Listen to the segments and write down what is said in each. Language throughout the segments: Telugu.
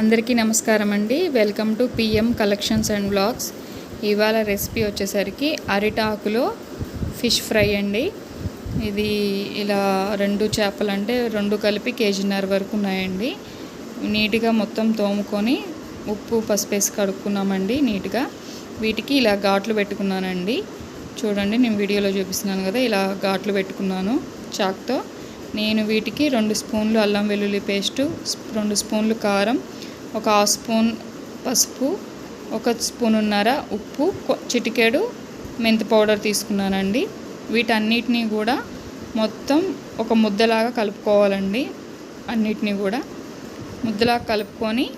అందరికీ నమస్కారం అండి. Welcome to PM collections and blogs ఇవాళ రెసిపీ వచ్చేసరికి అరిటాకులో ఫిష్ ఫ్రై అండి. ఇది ఇలా రెండు చేపలు అంటే రెండు కలిపి కేజీన్నర వరకు ఉన్నాయండి. నీట్గా మొత్తం తోముకొని ఉప్పు పసుపు వేసి కడుక్కున్నామండి నీట్గా. వీటికి ఇలా ఘాట్లు పెట్టుకున్నానండి. చూడండి నేను వీడియోలో చూపిస్తున్నాను కదా ఇలా ఘాట్లు పెట్టుకున్నాను చాక్తో. నేను వీటికి రెండు స్పూన్లు అల్లం వెల్లుల్లి పేస్టు రెండు స్పూన్లు కారం ఒక హాఫ్ స్పూన్ పసుపు ఒక స్పూన్ ఉన్నర ఉప్పు చిటికేడు చిటికెడు మెంతి పౌడర్ తీసుకున్నానండి. వీటన్నిటినీ కూడా మొత్తం ఒక ముద్దలాగా కలుపుకోవాలండి. అన్నిటినీ కూడా ముద్దలాగా కలుపుకొని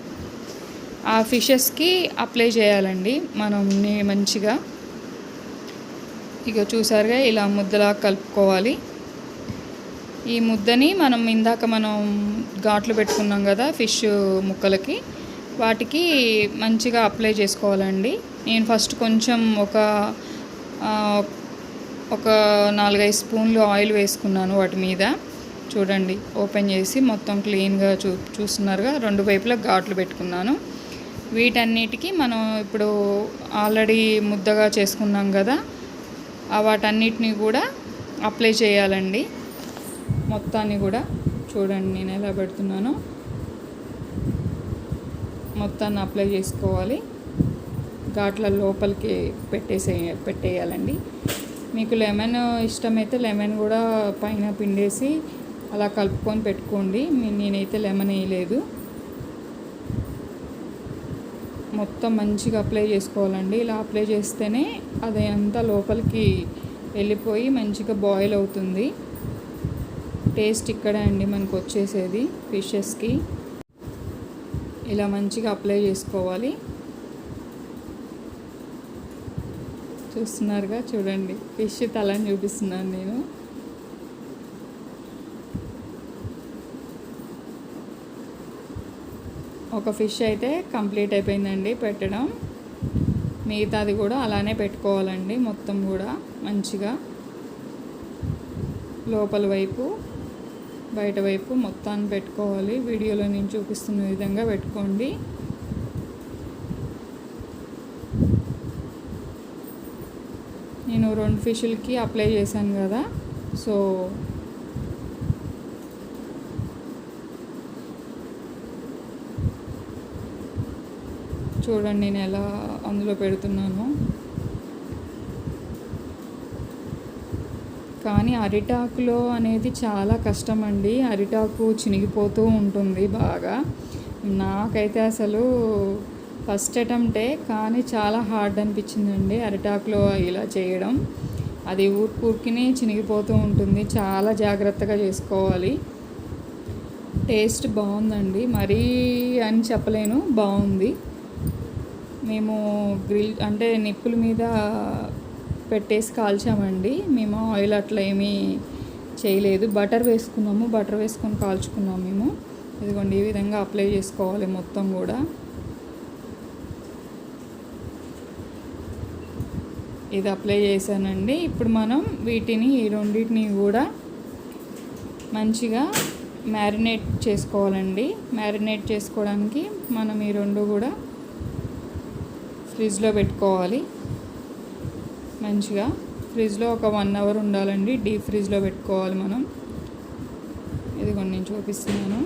ఆ ఫిషెస్కి అప్లై చేయాలండి. మనం మంచిగా. ఇక చూసారుగా ఇలా ముద్దలాగా కలుపుకోవాలి. ఈ ముద్దని మనం ఇందాక మనం ఘాట్లు పెట్టుకున్నాం కదా ఫిష్ ముక్కలకి. వాటికి మంచిగా అప్లై చేసుకోవాలండి. నేను ఫస్ట్ కొంచెం ఒక ఒక నాలుగైదు స్పూన్లు ఆయిల్ వేసుకున్నాను వాటి మీద. చూడండి ఓపెన్ చేసి మొత్తం క్లీన్గా చూ చూస్తున్నారుగా రెండు వైపులా ఘాట్లు పెట్టుకున్నాను. వీటన్నిటికీ మనం ఇప్పుడు ఆల్రెడీ ముద్దగా చేసుకున్నాం కదా వాటన్నిటిని కూడా అప్లై చేయాలండి. మొత్తాన్ని కూడా చూడండి నేను ఎలా పెడుతున్నానో. మొత్తాన్ని అప్లై చేసుకోవాలి. ఘాట్ల లోపలికి పెట్టేసే పెట్టేయాలండి. మీకు లెమన్ ఇష్టమైతే లెమన్ కూడా పైన పిండేసి అలా కలుపుకొని పెట్టుకోండి. నేనైతే లెమన్ వేయలేదు. మొత్తం మంచిగా అప్లై చేసుకోవాలండి. ఇలా అప్లై చేస్తేనే అది అంతా లోపలికి వెళ్ళిపోయి మంచిగా బాయిల్ అవుతుంది. టేస్ట్ ఇక్కడే అండి మనకు వచ్చేసేది ఫిషెస్కి. ఇలా మంచిగా అప్లై చేసుకోవాలి. చూస్తున్నారుగా చూడండి ఫిష్ తలని చూపిస్తున్నాను నేను. ఒక ఫిష్ అయితే కంప్లీట్ అయిపోయిందండి పెట్టడం. మిగతాది కూడా అలానే పెట్టుకోవాలండి మొత్తం కూడా మంచిగా. లోపల వైపు బయట వైపు మొత్తాన్ని పెట్టుకోవాలి. వీడియోలో నేను చూపిస్తున్న విధంగా పెట్టుకోండి. నేను రెండు ఫిషులకి అప్లై చేశాను కదా. సో చూడండి నేను ఎలా అందులో పెడుతున్నాను. కానీ అరిటాకులో అనేది చాలా కష్టం అండి అరిటాకు చినిగిపోతూ ఉంటుంది బాగా. నాకైతే అసలు ఫస్ట్ అటెంప్టే కానీ చాలా హార్డ్ అనిపించిందండి అరిటాకులో ఇలా చేయడం. అది ఊరికూరికినే చినిగిపోతూ ఉంటుంది. చాలా జాగ్రత్తగా చేసుకోవాలి. టేస్ట్ బాగుందండి. మరీ అని చెప్పలేను. బాగుంది. మేము గ్రిల్ అంటే నిప్పుల మీద పెట్టేసి కాల్చామండి. మేము ఆయిల్ అట్లా ఏమీ చేయలేదు. బటర్ వేసుకున్నాము. బటర్ వేసుకొని కాల్చుకున్నాము మేము. ఇదిగోండి ఈ విధంగా అప్లై చేసుకోవాలి మొత్తం కూడా. ఇది అప్లై చేశానండి. ఇప్పుడు మనం వీటిని ఈ రెండింటిని కూడా మంచిగా మ్యారినేట్ చేసుకోవాలండి. మ్యారినేట్ చేసుకోవడానికి మనం ఈ రెండు కూడా ఫ్రిడ్జ్లో పెట్టుకోవాలి. మంచిగా. ఫ్రిడ్జ్లో ఒక వన్ అవర్ ఉండాలండి. డీప్ ఫ్రిడ్జ్లో పెట్టుకోవాలి మనం. ఇదిగోండి నేను చూపిస్తున్నాను.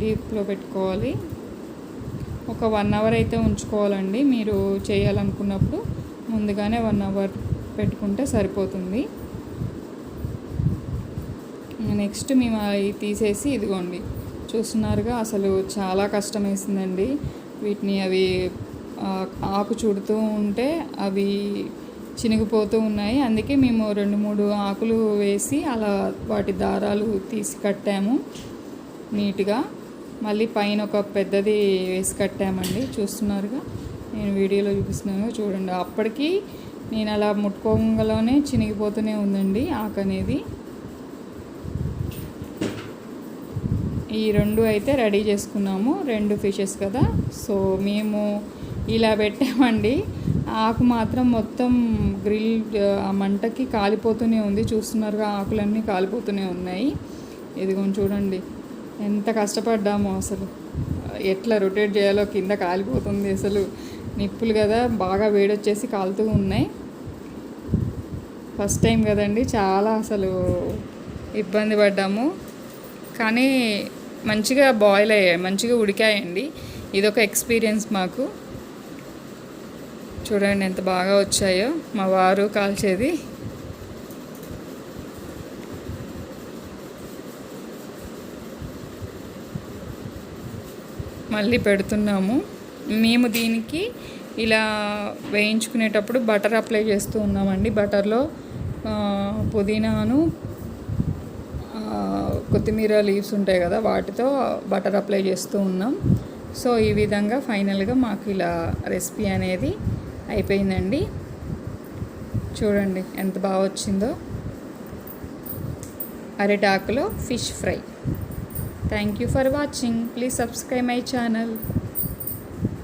డీప్లో పెట్టుకోవాలి. ఒక వన్ అవర్ అయితే ఉంచుకోవాలండి. మీరు చేయాలనుకున్నప్పుడు ముందుగానే వన్ అవర్ పెట్టుకుంటే సరిపోతుంది. నెక్స్ట్ మేము అవి తీసేసి ఇదిగోండి. చూస్తున్నారుగా. అసలు చాలా కష్టం వేసిందండి వీటిని అవి ఆకు చుడుతూ ఉంటే అవి చినిగిపోతూ ఉన్నాయి. అందుకే మేము రెండు మూడు ఆకులు వేసి అలా వాటి దారాలు తీసి కట్టాము నీట్గా. మళ్ళీ పైన ఒక పెద్దది వేసి కట్టామండి. చూస్తున్నారుగా. నేను వీడియోలో చూపిస్తున్నాను చూడండి. అప్పటికి నేను అలా ముట్టుకోగలనే చినిగిపోతూనే ఉందండి ఆకు అనేది. ఈ రెండు అయితే రెడీ చేసుకున్నాము రెండు ఫిషెస్ కదా. సో మేము ఇలా పెట్టామండి. ఆకు మాత్రం మొత్తం గ్రిల్ ఆ మంటకి కాలిపోతూనే ఉంది. చూస్తున్నారుగా ఆకులన్నీ కాలిపోతూనే ఉన్నాయి. ఇదిగోండి చూడండి ఎంత కష్టపడ్డామో అసలు. ఎట్లా రొటేట్ చేయాలో కింద కాలిపోతుంది అసలు. నిప్పులు కదా బాగా వేడొచ్చేసి కాలుతూ ఉన్నాయి. ఫస్ట్ టైం కదండి చాలా అసలు ఇబ్బంది పడ్డాము. కానీ మంచిగా బాయిల్ అయ్యాయి మంచిగా ఉడికాయండి. ఇదొక ఎక్స్పీరియన్స్ మాకు. చూడండి ఎంత బాగా వచ్చాయో. మా వారు కాల్చేది. మళ్ళీ పెడుతున్నాము. మేము దీనికి ఇలా వేయించుకునేటప్పుడు బటర్ అప్లై చేస్తూ ఉన్నామండి. బటర్లో పుదీనాను కొత్తిమీర లీవ్స్ ఉంటాయి కదా వాటితో బటర్ అప్లై చేస్తూ ఉన్నాం. సో ఈ విధంగా ఫైనల్గా మాకు ఇలా రెసిపీ అనేది అయిపోయిందండి. చూడండి ఎంత బాగా వచ్చిందో. అరిటాకులో fish fry thank you for watching please subscribe my channel